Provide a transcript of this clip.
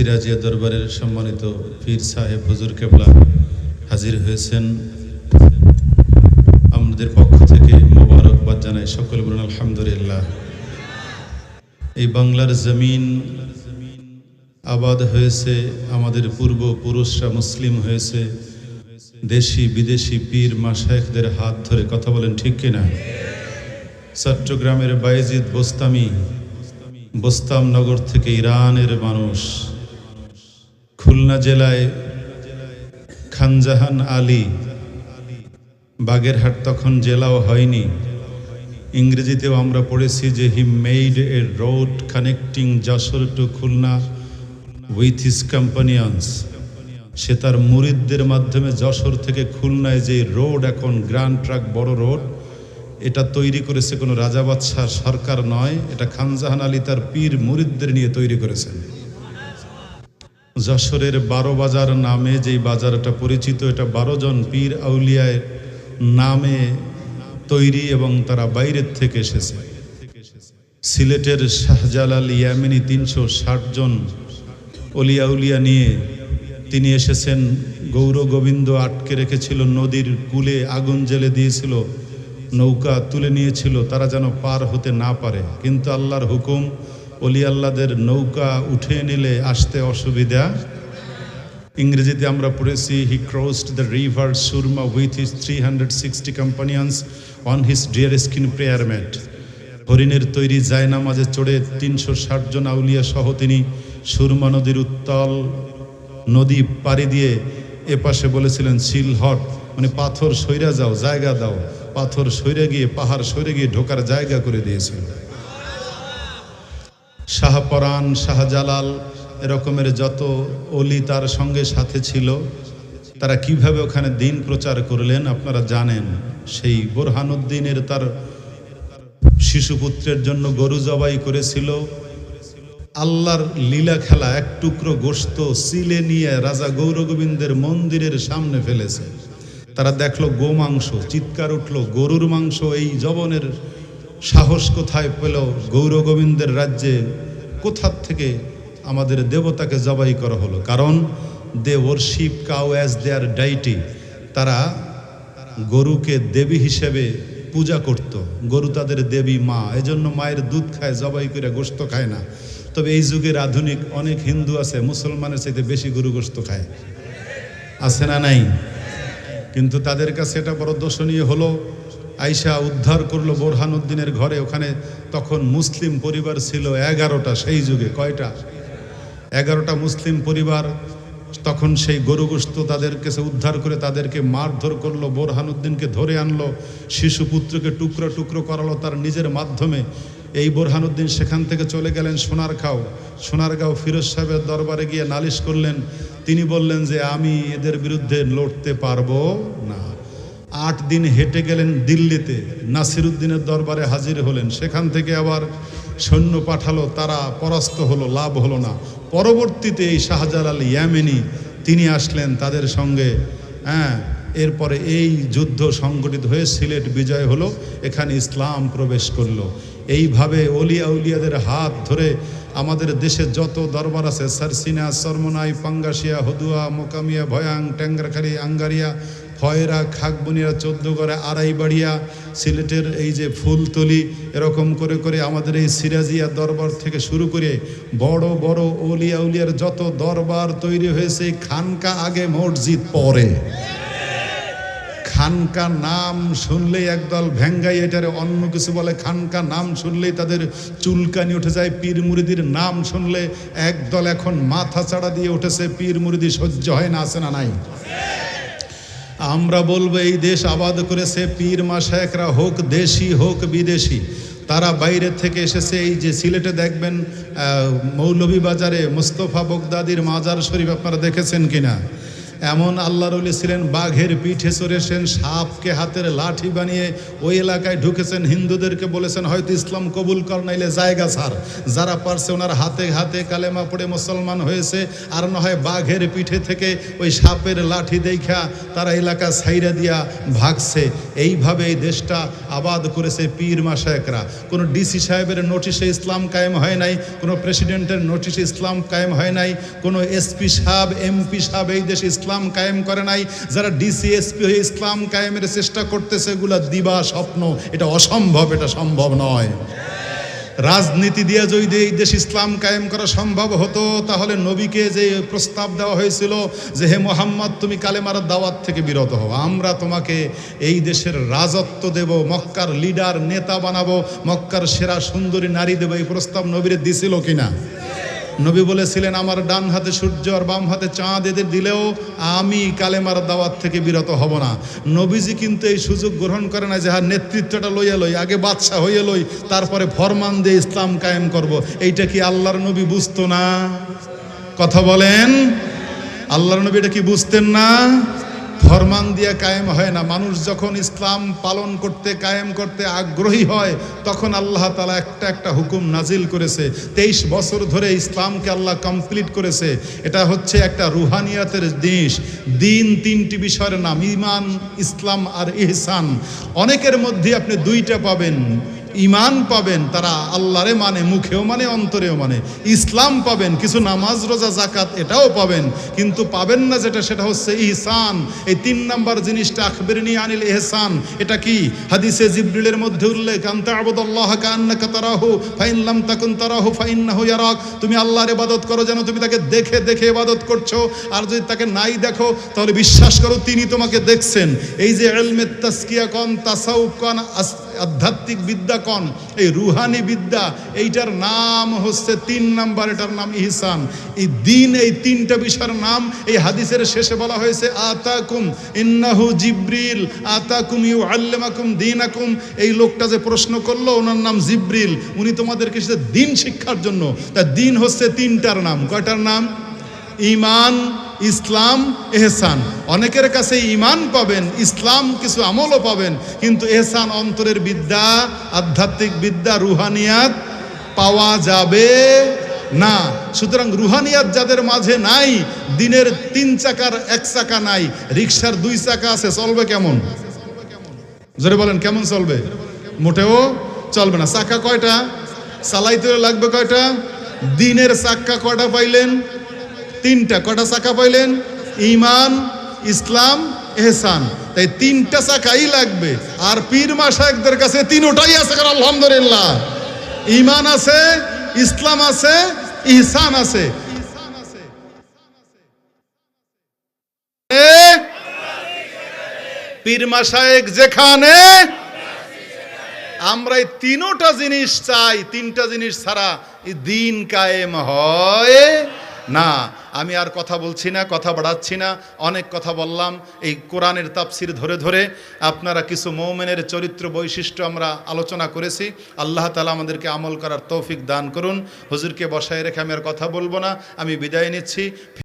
সিরাজিয়া দরবারের সম্মানিত পীর সাহেব হুজুর কেবলা হাজির হয়েছেন। আমাদের পক্ষ থেকে মোবারকবাদ জানাই সকল বলুন আলহামদুলিল্লাহ। এই বাংলার জমিন আবাদ হয়েছে, আমাদের পূর্বপুরুষরা মুসলিম হয়েছে, দেশি বিদেশি পীর মাশায়েখদের হাত ধরে কথা বলেন ঠিক কিনা? চট্টগ্রামের বাইজিদ বোস্তামি বোস্তাম নগর থেকে ইরানের মানুষ খুলনা জেলায় খানজাহান আলী, বাগেরহাট তখন জেলাও হয়নি। ইংরেজিতেও আমরা পড়েছি যে he made a road connecting Jessore to Khulna with his companions সে তার মুরিদদের মাধ্যমে যশোর থেকে খুলনায় যে রোড এখন গ্র্যান্ড ট্রাক বড় রোড এটা তৈরি করেছে কোনো রাজা বাদশাহ সরকার নয়, এটা খানজাহান আলী তার পীর মুরিদদের নিয়ে তৈরি করেছেন। যশোরের বারো বাজার নামে যেই বাজারটা পরিচিত, এটা বারো জন পীর আউলিয়ায় নামে তৈরি এবং তারা বাইরের থেকে এসেছে। সিলেটের শাহজালাল ইয়ামিনী তিনশো ষাট জন অলিয়া উলিয়া নিয়ে তিনি এসেছেন। গৌর গোবিন্দ আটকে রেখেছিল, নদীর কূলে আগুন জেলে দিয়েছিল, নৌকা তুলে নিয়েছিল, তারা যেন পার হতে না পারে। কিন্তু আল্লাহর হুকুম অলি আল্লাদের নৌকা উঠে নিলে আসতে অসুবিধা। ইংরেজিতে আমরা পড়েছি he crossed the river Surma with his three hundred sixty companions on his deer skin prayer mat হরিণের তৈরি জায়নামাজে চড়ে তিনশো ষাট জন আউলিয়া সহ তিনি সুরমা নদীর উত্তাল নদী পাড়ি দিয়ে এপাশে বলেছিলেন সিলহট মানে পাথর সইরা যাও, জায়গা দাও। পাথর সইরে গিয়ে, পাহাড় সইরে গিয়ে ঢোকার জায়গা করে দিয়েছিল। শাহপরাণ শাহজালাল এরকমের যত অলি তার সঙ্গে সাথে ছিল, তারা কীভাবে ওখানে দিন প্রচার করলেন আপনারা জানেন? সেই বোরহানুদ্দিনের তার শিশুপুত্রের জন্য গরু জবাই করেছিল। আল্লাহর লীলা খেলা এক টুকরো গোস্ত সিলে নিয়ে রাজা গৌরগোবিন্দের মন্দিরের সামনে ফেলেছে। তারা দেখল গোমাংস, চিৎকার উঠল, গরুর মাংস এই জবনের সাহস কোথায় পেল গৌরগোবিন্দের রাজ্যে? কোথার থেকে আমাদের দেবতাকে জবাই করা হলো? কারণ they worship cow as their deity. তারা গরুকে দেবী হিসেবে পূজা করত। গরু তাদের দেবী মা। এজন্য মায়ের দুধ খায়, জবাই করে গোস্ত খায় না। তবে এই যুগের আধুনিক অনেক হিন্দু আছে, মুসলমানের চাইতে বেশি গরু গোস্ত খায়। আছে না নাই? কিন্তু তাদের কাছে এটা বড় দর্শনীয় হলো আইসা উদ্ধার করল বোরহানুদ্দিনের ঘরে। ওখানে তখন মুসলিম পরিবার ছিল এগারোটা, সেই যুগে কয়টা? এগারোটা মুসলিম পরিবার তখন সেই গরুগ্রস্ত তাদের কাছে উদ্ধার করে তাদেরকে মারধর করল বোরহানুদ্দিনকে ধরে আনলো শিশুপুত্রকে টুকরো টুকরো করালো তার নিজের মাধ্যমে। এই বোরহানুদ্দিন সেখান থেকে চলে গেলেন সোনারখাও সোনারগাঁও ফিরোজ সাহেবের দরবারে গিয়ে নালিশ করলেন। তিনি বললেন যে, আমি এদের বিরুদ্ধে লড়তে পারব না। আট দিন হেঁটে গেলেন দিল্লিতে। নাসিরুদ্দিনের দরবারে হাজির হলেন। সেখান থেকে আবার সৈন্য পাঠালো, তারা পরাস্ত হলো, লাভ হলো না। পরবর্তীতে এই শাহজালাল ইয়ামেনি, তিনি আসলেন তাদের সঙ্গে। হ্যাঁ এরপরে এই যুদ্ধ সংগঠিত হয়ে সিলেট বিজয় হলো, এখানে ইসলাম প্রবেশ করল। এইভাবে অলিয়া উলিয়াদের হাত ধরে আমাদের দেশে যত দরবার আছে, সারসিনা, সরমনাই, পাঙ্গাসিয়া, হদুয়া, মোকামিয়া, ভয়াং ট্যাংরাখালি আঙ্গারিয়া ফয়রা খাকবনিয়া চোদ্দগড়ে আড়াইবাড়িয়া সিলেটের এই যে ফুলতলি, এরকম করে করে আমাদের এই সিরাজিয়া দরবার থেকে শুরু করে বড় বড় অলিয়া উলিয়ার যত দরবার তৈরি হয়েছে, খানকা আগে মসজিদ পরে। খানকা নাম শুনলেই একদল ভেঙ্গাই এটারে অন্য কিছু বলে, খানকা নাম শুনলেই তাদের চুলকানি উঠে যায়, পীর মুরিদির নাম শুনলে একদল এখন মাথা চাড়া দিয়ে উঠেছে, পীর মুরিদি সহ্য হয় না, আছে না নাই? আমরা বলব, এই দেশ আবাদ করেছে পীর মাসায়করা হোক দেশি হোক বিদেশি। তারা বাইরের থেকে এসেছে, এই যে সিলেটে দেখবেন মৌলভীবাজারে মোস্তফা বগদাদির মাজার শরীফ আপনারা দেখেছেন কিনা? এমন আল্লাহর ওলি ছিলেন, বাঘের পিঠে চড়েছেন, সাপকে হাতের লাঠি বানিয়ে ওই এলাকায় ঢুকেছেন, হিন্দুদেরকে বলেছেন, হয়তো ইসলাম কবুল কর, নাইলে জায়গা ছাড়। যারা পারছে ওনার হাতে হাতে কালেমা পড়ে মুসলমান হয়েছে, আর না হয় বাঘের পিঠে থেকে ওই সাপের লাঠি দেখা তারা এলাকা ছাইরা দিয়া ভাগছে। এইভাবে এই দেশটা আবাদ করেছে পীর মাসায়করা। কোনো ডিসি সাহেবের নোটিশে ইসলাম কায়েম হয় নাই, কোনো প্রেসিডেন্টের নোটিশে ইসলাম কায়েম হয় নাই, কোনো এসপি সাহেব, এমপি সাহেব এই দেশে ইসলাম কায়েম করে নাই, যারা ডিসিএসপি হয়ে ইসলাম কায়েমের চেষ্টা করতেছে, এগুলা দিবা স্বপ্ন। এটা অসম্ভব, এটা সম্ভব নয়। রাজনীতি দিয়ে যদি এই দেশ ইসলাম কায়েম করা সম্ভব হতো, তাহলে নবীকে যে প্রস্তাব দেওয়া হয়েছিল যে, হে মোহাম্মদ, তুমি কালেমার দাওয়াত থেকে বিরত হও। আমরা তোমাকে এই দেশের রাজত্ব দেব, মক্কার লিডার, নেতা বানাবো, মক্কার সেরা সুন্দরী নারী দেব। এই প্রস্তাব নবীরে দিছিল কিনা? নবী বলেছিলেন, আমার ডান হাতে সূর্য আর বাম হাতে চাঁদ, এদের দিলেও আমি কালেমার দাওয়াত থেকে বিরত হব না। নবীজি কিন্তু এই সুযোগ গ্রহণ করে না যে হ্যাঁ নেতৃত্বটা লইয়া লই, আগে বাদশাহ হইয়া লই, তারপরে ফরমান দিয়ে ইসলাম কায়েম করব। এইটা কি আল্লাহর নবী বুঝতো না? কথা বলেন? আল্লাহর নবী এটা কি বুঝতেন না? ফরমান দিয়ে কায়েম হয় না। মানুষ যখন ইসলাম পালন করতে, কায়েম করতে আগ্রহী হয়, তখন আল্লাহ তালা একটা একটা হুকুম নাজিল করেছে। তেইশ বছর ধরে ইসলামকে আল্লাহ কমপ্লিট করেছে। এটা হচ্ছে একটা রুহানিয়াতের জিনিস দিন তিনটি বিষয়ের নাম ইমান ইসলাম আর ইহসান। অনেকের মধ্যে আপনি দুইটা পাবেন। ইমান পাবেন, তারা আল্লাহরে মানে মুখেও মানে অন্তরেও মানে। ইসলাম পাবেন, কিছু নামাজ, রোজা জাকাত এটাও পাবেন। কিন্তু পাবেন না যেটা, সেটা হচ্ছে ইহসান। এই তিন নাম্বার জিনিসটা আখবেরনি আনিল এহসান এটা কি? হাদিসে জিব্রিলের মধ্যে উল্লেখ আনতা আবুদাল্লাহ কান্নাকা তারাহু, ফাইন লাম তাকুন তারাহু, ফাইন্নাহু ইয়ারাক। তুমি আল্লাহর ইবাদত করো, যেন তুমি তাকে দেখে দেখে ইবাদত করছ। আর যদি তাকে নাই দেখো, তাহলে বিশ্বাস করো, তিনি তোমাকে দেখছেন। এই যে এলমে তাসকিয়া কন তাসাউফ কন আধ্যাত্মিক বিদ্যা কন? এই রুহানি বিদ্যা, এইটার নাম হচ্ছে তিন নাম্বার, এটার নাম ইহসান। এই দিন, এই তিনটা বিষয়ের নাম এই হাদিসের শেষে বলা হয়েছে, আতাকুম ইন্নাহু জিব্রিল, আতাকুম ইউ আল্লেমাকুম দিন আকুম এই লোকটা যে প্রশ্ন করল, ওনার নাম জিব্রিল, উনি তোমাদেরকে সে দিন শিক্ষার জন্য। তা দিন হচ্ছে তিনটার নাম। কয়টার নাম? ইমান ইসলাম এহসান। অনেকের কাছে ইমান পাবেন, ইসলাম কিছু আমলও পাবেন, কিন্তু এহসান অন্তরের বিদ্যা, আধ্যাত্মিক বিদ্যা, রুহানিয়াত পাওয়া যাবে না। সুতরাং রুহানিয়াত যাদের মাঝে নাই, দিনের তিন চাকার এক চাকা নাই রিক্সার দুই চাকা আছে, চলবে কেমন? জোরে বলেন, কেমন চলবে? মোটেও চলবে না। চাকা কয়টা? চালাইতে লাগবে কয়টা? দিনের চাক্কা কয়টা পাইলেন? তিনটা কটা চাকা পাইলেন? ইমান ইসলাম, এহসান। তাই তিনটা চাকাই লাগবে। আর পীর মাসায়কদের কাছে তিনোটাই আছে আলহামদুলিল্লাহ। ইমান আছে, ইসলাম আছে ইহসান আছে। যেখানে আমরা এই তিনোটা জিনিস চাই। তিনটা জিনিস ছাড়া দিন কায়েম হয়। না, আমি আর কথা বলছি না, কথা বাড়াচ্ছি না, অনেক কথা বললাম, এই কোরআনের তাপসির ধরে ধরে আপনারা কিছু মৌমেনের চরিত্র বৈশিষ্ট্য আমরা আলোচনা করেছি, আল্লাহ তালা আমাদেরকে আমল করার তৌফিক দান করুন, হুজুরকে বসায় রেখে আমি আর কথা বলব না, আমি বিদায় নিচ্ছি।